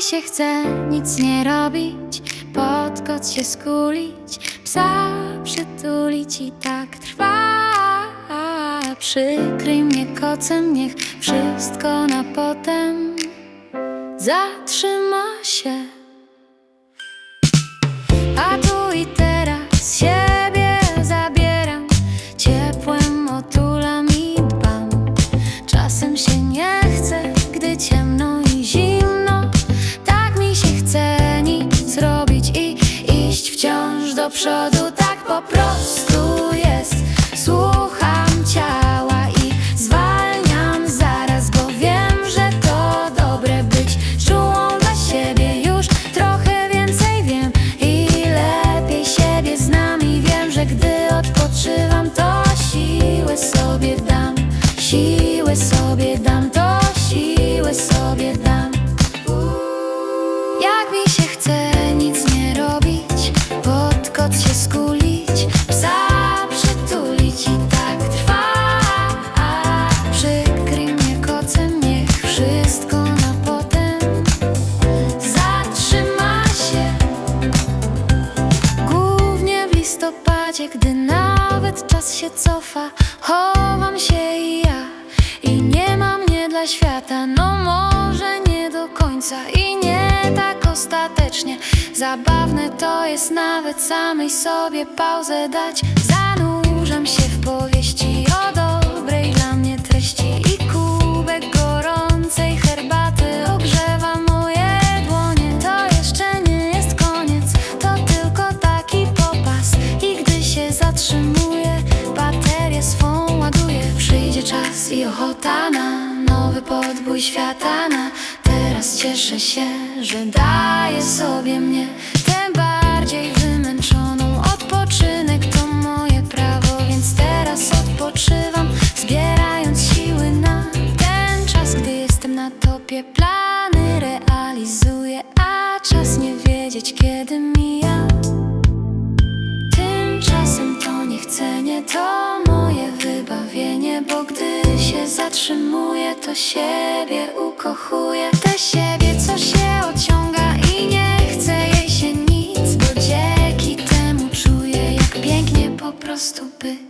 się chce nic nie robić, pod kot się skulić, psa przytulić i tak trwa. Przykryj mnie kocem, niech wszystko na potem zatrzyma się. Iść wciąż do przodu. Tak po prostu chowam się i ja i nie ma mnie dla świata. No może nie do końca i nie tak ostatecznie. Zabawne to jest nawet samej sobie pauzę dać. Zanurzam się w powieści o dobrej dla mnie treści i kubek gorącej herbaty ogrzewa moje dłonie. To jeszcze nie jest koniec, to tylko taki popas. I gdy się zatrzymuję, i ochota na nowy podbój świata. Na teraz cieszę się, że daje sobie mnie tym bardziej wymęczoną. Odpoczynek to moje prawo, więc teraz odpoczywam, zbierając siły na ten czas, gdy jestem na topie. Plany realizuję, zatrzymuje, to siebie ukochuje. Te siebie, co się odciąga i nie chce jej się nic Bo dzięki temu czuje, jak pięknie po prostu być.